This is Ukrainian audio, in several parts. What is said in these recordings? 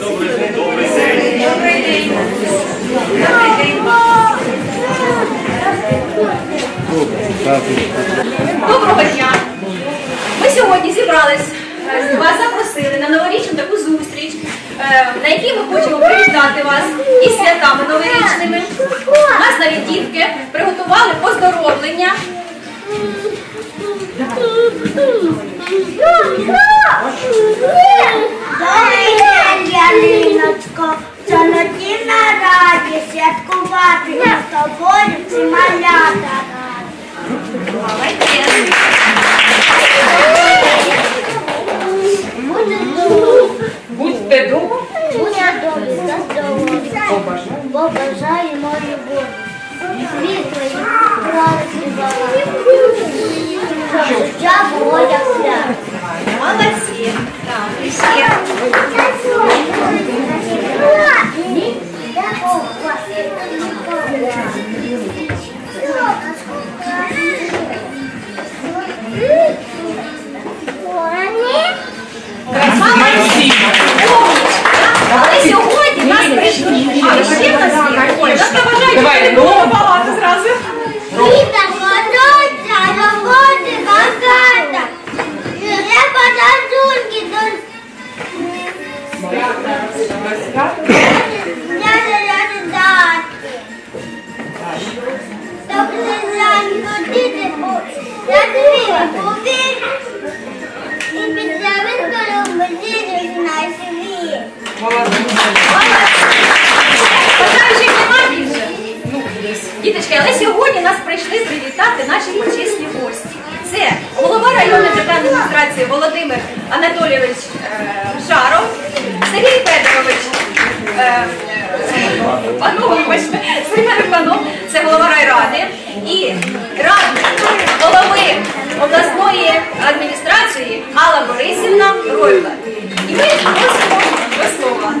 Добрий день. Добрий день. Добрий день. Доброго дня. Ми сьогодні зібрались, е, вас запросили на новорічну таку зустріч, е, на якій ми хочемо привітати вас із святами новорічними. У нас навіть дітки приготували поздоровлення. Добрий день, Ялиночко, на раді святкувати з тобою ці малята. Молодець. Діточки, але сьогодні нас прийшли привітати наші почесні гості. Це голова районної державної адміністрації Володимир Анатолійович е, Жаров, Сергій Федорович е, Панов, Сергій це голова райради, і радник голови обласної адміністрації Алла Борисівна Ройла. І ми просимо до слова.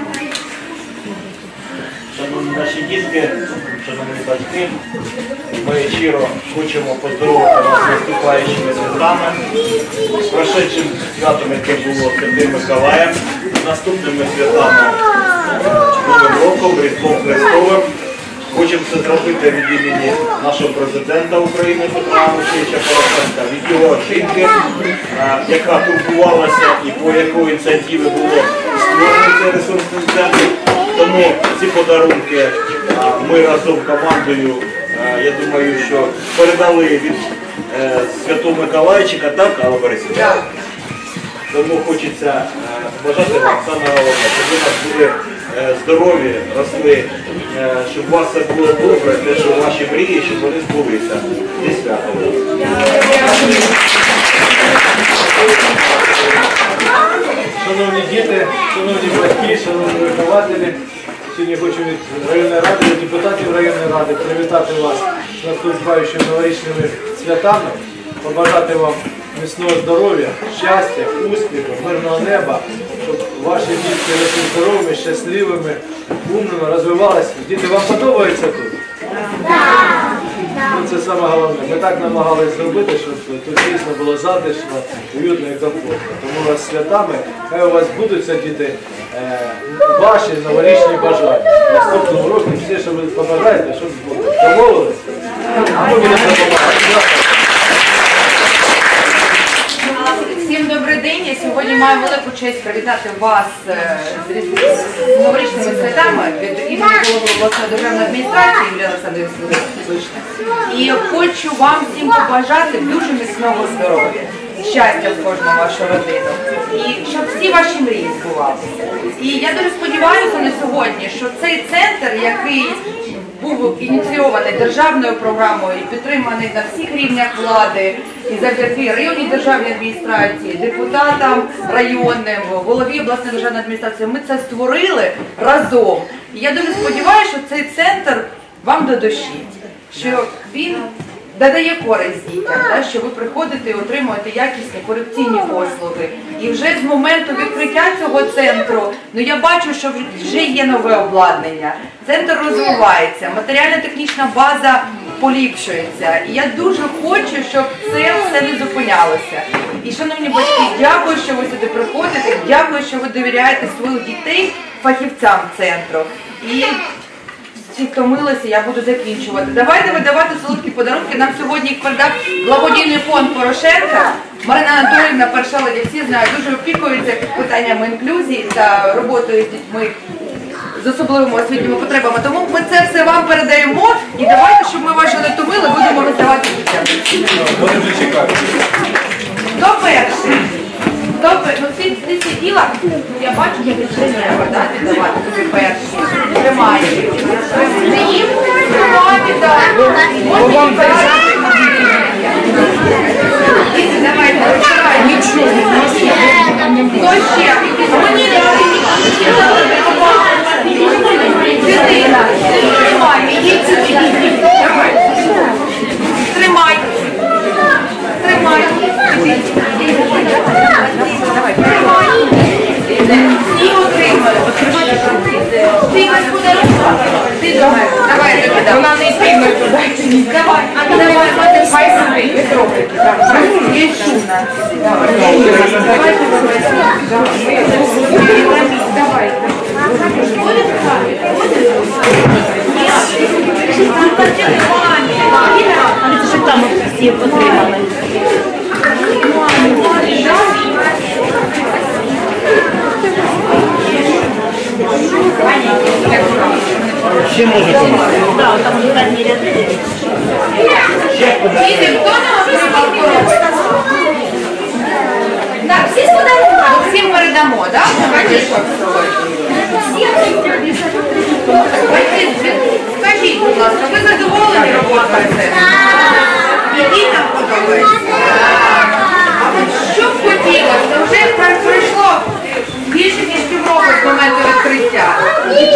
Шановні наші дітки, шановні батьки, ми щиро хочемо поздоровити вас з наступаючими святами, з прошедшим святом, яке було Святим Миколаєм, з наступними святами Новим роком, Різдвом Христовим. Хочемо це зробити від імені нашого президента України Петра Олексійовича Порошенка, від його жінки, е, яка турбувалася і по якої ініціативи було створено цей ресурсний центр. Тому ці подарунки е, ми разом командою, е, я думаю, що передали від е, Святого Миколайчика, так, Алла Борисівна? Тому хочеться бажати вам саме головне, щоб ви нас були здорові, росли, щоб у вас все було добре, те, що ваші мрії, щоб вони збулися. Зі святом. Шановні діти, шановні батьки, шановні вихователі, сьогодні хочу від районної ради, від депутатів районної ради привітати вас з наступаючими новорічними святами, побажати вам міцного здоров'я, щастя, успіху, мирного неба, щоб ваші дітки росли здоровими, щасливими, умними, розвивалися. Діти, вам подобається тут? Ну, це саме головне. Ми так намагалися зробити, щоб тут дійсно було затишно, уютно і комфортно. Тому вас святами, хай у вас будуться діти е, ваші новорічні бажання. Наступного року всі, що ви побажаєте, щоб було. Домовились? А ми будемо допомагати. Всім добрий день. Я сьогодні маю велику честь привітати вас е, з новорічними святами від імені голови обласної державної адміністрації Юлії Олександрівни І хочу вам всім побажати дуже міцного здоров'я, щастя в кожну вашу родину. І щоб всі ваші мрії збувалися. І я дуже сподіваюся на сьогодні, що цей центр, який був ініційований державною програмою і підтриманий на всіх рівнях влади і завдяки районній державній адміністрації, депутатам районним, голові обласної державної адміністрації. Ми це створили разом. І я дуже сподіваюся, що цей центр вам до душі, що він додає користь дітям, да, що ви приходите і отримуєте якісні корекційні послуги. І вже з моменту відкриття цього центру, ну я бачу, що вже є нове обладнання. Центр розвивається, матеріально-технічна база поліпшується. І я дуже хочу, щоб це все не зупинялося. І, шановні батьки, дякую, що ви сюди приходите. Дякую, що ви довіряєте своїх дітей фахівцям центру. І всі втомилися, я буду закінчувати. Давайте видавати солодкі подарунки. Нам сьогодні їх передав благодійний фонд Порошенка. Марина Анатоліївна, перша леді, всі знають, дуже опікується питаннями інклюзії та роботою з дітьми з особливими освітніми потребами. Тому ми це все вам передаємо і давайте, щоб ми вас не томили, будемо роздавати дітям. Чекають. Хто перший? Пер- Ну всі ти сиділа, я бачу, як вже треба, да, віддавати. Їм тримати, так. Можна їм передати. Давайте. Нічого. Хто ще? Мені не Дитина, тримай. Тримай. Тримай. Тримай. Всі отримають. Ти нас подарувала. Ти давай. Давай. Вона не прийме туди. Давай. А ну давай, хай собі. Давай. Давай, давай. Всі отримали. Ще може помогти. Так, там вже задні ряди. Так, всі з подарунками. Всім передамо, так? Скажіть, будь ласка, ви задоволені роботою Які нам подобається? А от що б хотілося? Вже так пройшло більше ніж півроку з моменту відкриття.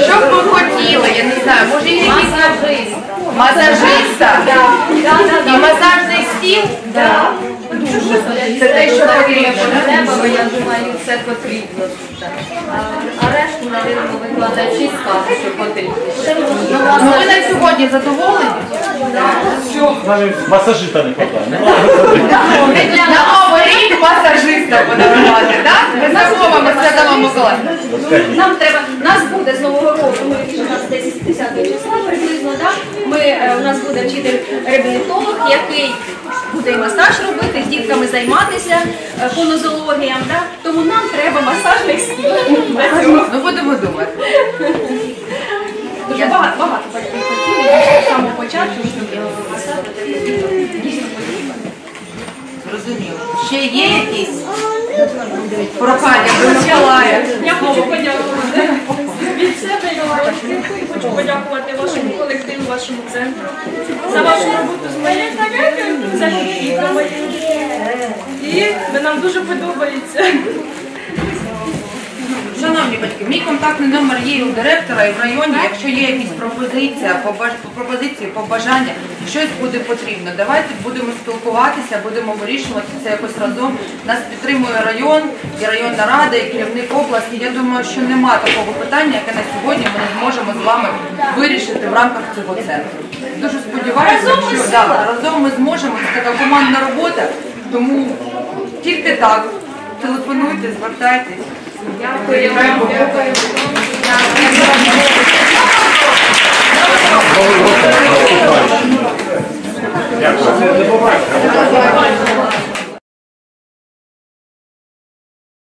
Що б ви хотіли? Я не знаю, може є якісь масажиста? І масажний стіл? Це те, що потрібно. Треба, я думаю, це потрібно. А, решту, мабуть, викладачі скажуть, що потрібно. Ну ви на сьогодні задоволені? Навіть масажиста не хватає. На новий рік масажиста подарувати, так? Ми замовимо Святого Миколая. Нам треба, нас буде з нового року, ми вирішили, у нас десь 10 числа да? Ми, е, у нас буде вчитель реабілітолог, який буде і масаж робити, з дітками займатися е, по нозологіям, да? тому нам треба масажних стіл. Ну будемо думати. Дуже багато, багато батьків хотіли з самого початку, щоб масаж дійсно потрібен. Зрозуміло. Ще є якісь прохання Миколая? Я хочу подякувати Хочу подякувати вашому колективу, вашому центру за вашу роботу з моєю за дітками. І нам дуже подобається. Батьки, мій контактний номер є у директора, і в районі. Якщо є якісь пропозиція, пропозиції, побажання, щось буде потрібно. Давайте будемо спілкуватися, будемо вирішувати це якось разом. Нас підтримує район, і районна рада, і керівник області. Я думаю, що нема такого питання, яке на сьогодні ми не зможемо з вами вирішити в рамках цього центру. Дуже сподіваюся, що да, разом ми зможемо. Це така командна робота, тому тільки так. Телефонуйте, звертайтесь. Дякую. Дякую.